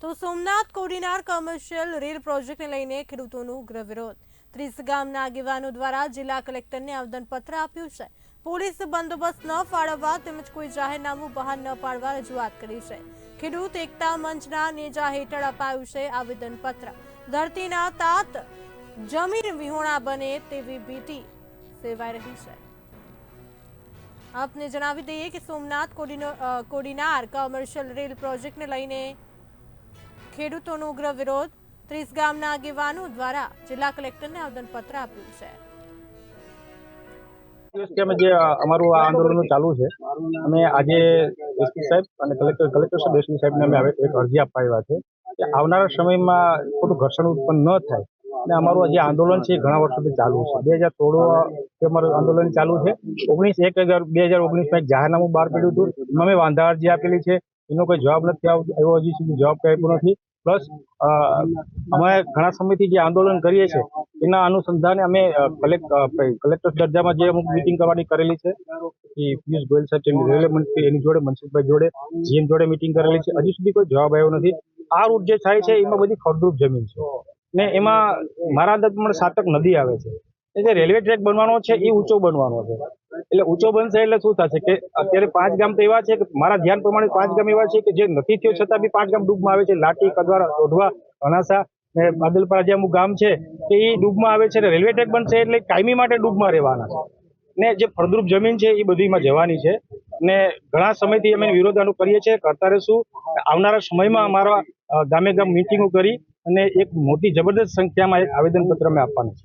તો Somnath Kodinar commercial rail પ્રોજેક્ટને લઈને ખેડૂતોનો ઉગ્ર વિરોધ. ત્રીસ ગામના આગેવાનો દ્વારા જિલ્લા કલેક્ટરને આવેદનપત્ર આપ્યું છે. પોલીસ બંદોબસ્ત ન ફાળવવા તેમજ કોઈ જાહેરનામું બહાર ન પાડવા રજૂઆત કરી છે. ખેડૂત એકતા મંચના નેજા હેઠળ અપાયું છે આવેદનપત્ર. ધરતીના તાત જમીન વિહોણા બને તેવી ભીતિ સેવાઈ રહી છે. આપને જણાવી દઈએ કે સોમનાથ કોડીનો- કોડીનાર કોમર્શિયલ રેલ પ્રોજેક્ટને લઈને ખેડૂતોનો ઉગ્ર વિરોધ ત્રીસ ગામના આગેવાનો દ્વારા જિલ્લા કલેક્ટરને આવેદનપત્ર આપ્યું છે. જે અમારું આ આંદોલન ચાલુ છે, અમે આજે એસપી સાહેબ અને કલેક્ટર કલેક્ટર સાહેબ, એસપી સાહેબને અમે એક અરજી આપવા છે કે આવનારા સમયમાં ખોટું ઘર્ષણ ઉત્પન્ન ન થાય અને અમારું જે આંદોલન છે એ ઘણા વર્ષોથી ચાલુ છે. બે હજાર સોળ અમારું આંદોલન ચાલુ છે, ઓગણીસ એક હજાર, બે હજાર ઓગણીસમાં એક જાહેરનામું બહાર પડ્યું હતું. અમે વાંધા અરજી આપેલી છે, એનો કોઈ જવાબ નથી આવતો એવો હજી સુધી જવાબ આપ્યો નથી. પ્લસ અમે ઘણા સમયથી જે આંદોલન કરીએ છીએ, એના અનુસંધાને અમે કલેક્ટ કલેક્ટર દરજામાં જે અમુક મિટિંગ કરવાની કરેલી છે, એ પિયુષ ગોયલ સાહેબ રેલવે એની જોડે મનસુખભાઈ જોડે, જીએમ જોડે મિટિંગ કરેલી છે. હજી સુધી કોઈ જવાબ આવ્યો નથી. આ રૂટ જે થાય છે, એમાં બધી ફળદ્રુપ જમીન છે. ને એમાં મારા અંદાજ પ્રમાણે સાતક નદી આવે છે. એ જે રેલવે ટ્રેક બનવાનો છે, એ ઊંચો બનવાનો છે. એટલે ઊંચો બનશે એટલે શું થશે કે અત્યારે પાંચ ગામ તો એવા છે કે મારા ધ્યાન પ્રમાણે પાંચ ગામ એવા છે કે જે નથી થયો, છતાં બી પાંચ ગામ ડૂબમાં આવે છે. લાટી કદવાર ઓઢવા અનાસા ને બાદલપરા જે અમુક ગામ છે કે એ ડૂબમાં આવે છે રેલવે ટ્રેક બનશે એટલે કાયમી માટે ડૂબમાં રહેવાના છે. ને જે ફળદ્રુપ જમીન છે એ બધીમાં જવાની છે. ને ઘણા સમયથી અમે વિરોધ આનું કરીએ છીએ, કરતા રહીશું. આવનારા સમયમાં અમારા ગામે ગામ મિટિંગો કરી અને એક મોટી જબરદસ્ત સંખ્યામાં એક આવેદનપત્ર અમે આપવાનું છે